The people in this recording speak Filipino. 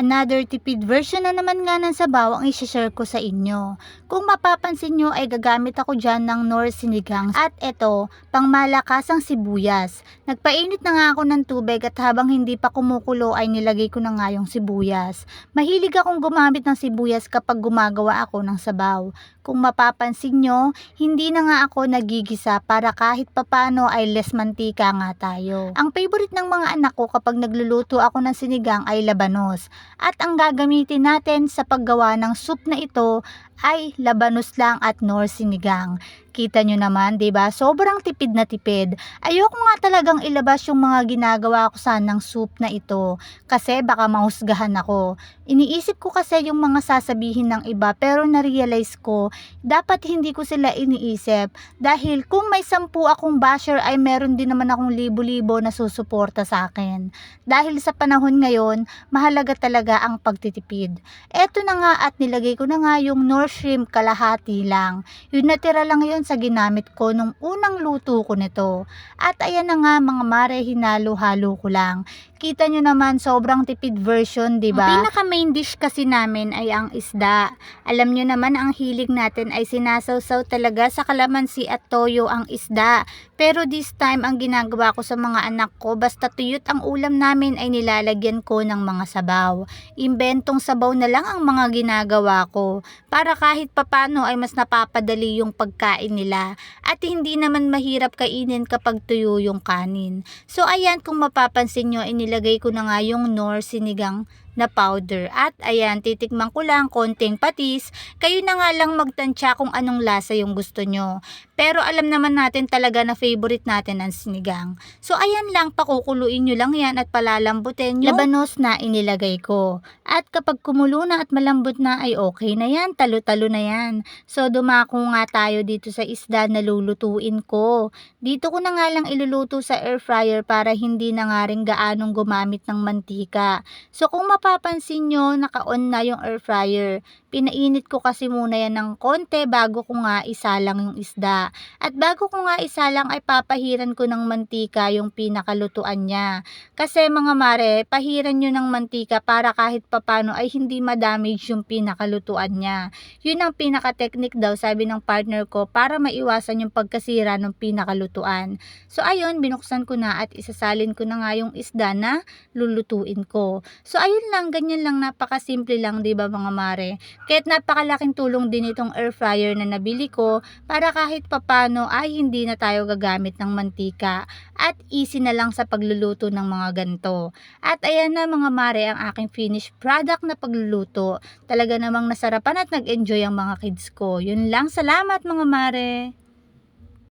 Another tipid version na naman nga ng sabaw ang isi-share ko sa inyo. Kung mapapansin nyo ay gagamit ako dyan ng nor sinigang at eto, pangmalakasang sibuyas. Nagpainit na nga ako ng tubig at habang hindi pa kumukulo ay nilagay ko na nga yung sibuyas. Mahilig akong gumamit ng sibuyas kapag gumagawa ako ng sabaw. Kung mapapansin nyo, hindi na nga ako nagigisa para kahit papano ay less mantika nga tayo. Ang favorite ng mga anak ko kapag nagluluto ako ng sinigang ay labanos. At ang gagamitin natin sa paggawa ng soup na ito ay labanos lang at nor sinigang. Kita nyo naman, ba? Sobrang tipid na tipid. Ayoko nga talagang ilabas yung mga ginagawa ko sanang soup na ito kasi baka mahusgahan ako. Iniisip ko kasi yung mga sasabihin ng iba pero na-realize ko dapat hindi ko sila iniisip dahil kung may sampu akong basher ay meron din naman akong libo-libo na susuporta sa akin. Dahil sa panahon ngayon, mahalaga talaga ang pagtitipid. Eto na nga at nilagay ko na nga yung nor shrimp kalahati lang. Yung natira lang yun sa ginamit ko nung unang luto ko nito. At ayan na nga mga mare, hinalo-halo ko lang. Kita nyo naman, sobrang tipid version, di ba? Pinaka main dish kasi namin ay ang isda. Alam nyo naman, ang hilig natin ay sinasawsaw talaga sa kalamansi at toyo ang isda. Pero this time, ang ginagawa ko sa mga anak ko, basta tuyot ang ulam namin ay nilalagyan ko ng mga sabaw. Imbentong sabaw na lang ang mga ginagawa ko. Para kahit papano ay mas napapadali yung pagkain nila. At hindi naman mahirap kainin kapag tuyo yung kanin. So ayan, kung mapapansin nyo, inilagay ko na nga yung nor sinigang na powder. At ayan, titikman ko lang konting patis. Kayo na nga lang magtansya kung anong lasa yung gusto nyo. Pero alam naman natin talaga na favorite natin ang sinigang. So ayan lang, pakukuluin nyo lang yan at palalambutin yung labanos na inilagay ko. At kapag kumulo na at malambot na ay okay na yan, talo-talo na yan. So dumako nga tayo dito sa isda na lulutuin ko. Dito ko na nga lang iluluto sa air fryer para hindi na nga rin gaanong gumamit ng mantika. So kung mapapansin nyo, naka-on na yung air fryer. Pinainit ko kasi muna yan ng konti bago ko nga isalang yung isda. At bago ko nga isalang ay papahiran ko ng mantika yung pinakalutuan niya. Kasi mga mare, pahiran nyo ng mantika para kahit papano ay hindi ma-damage yung pinakalutuan niya. Yun ang pinaka-technique daw sabi ng partner ko para maiwasan yung pagkasira ng pinakalutuan. So ayun, binuksan ko na at isasalin ko na nga yung isda na lulutuin ko. So ayun lang, ganyan lang, napakasimple lang, 'di ba mga mare? Kahit napakalaking tulong din itong air fryer na nabili ko para kahit papano ay hindi na tayo gagamit ng mantika at easy na lang sa pagluluto ng mga ganito. At ayan na mga mare ang aking finished product na pagluluto. Talaga namang nasarapan at nag-enjoy ang mga kids ko. Yun lang, salamat mga mare!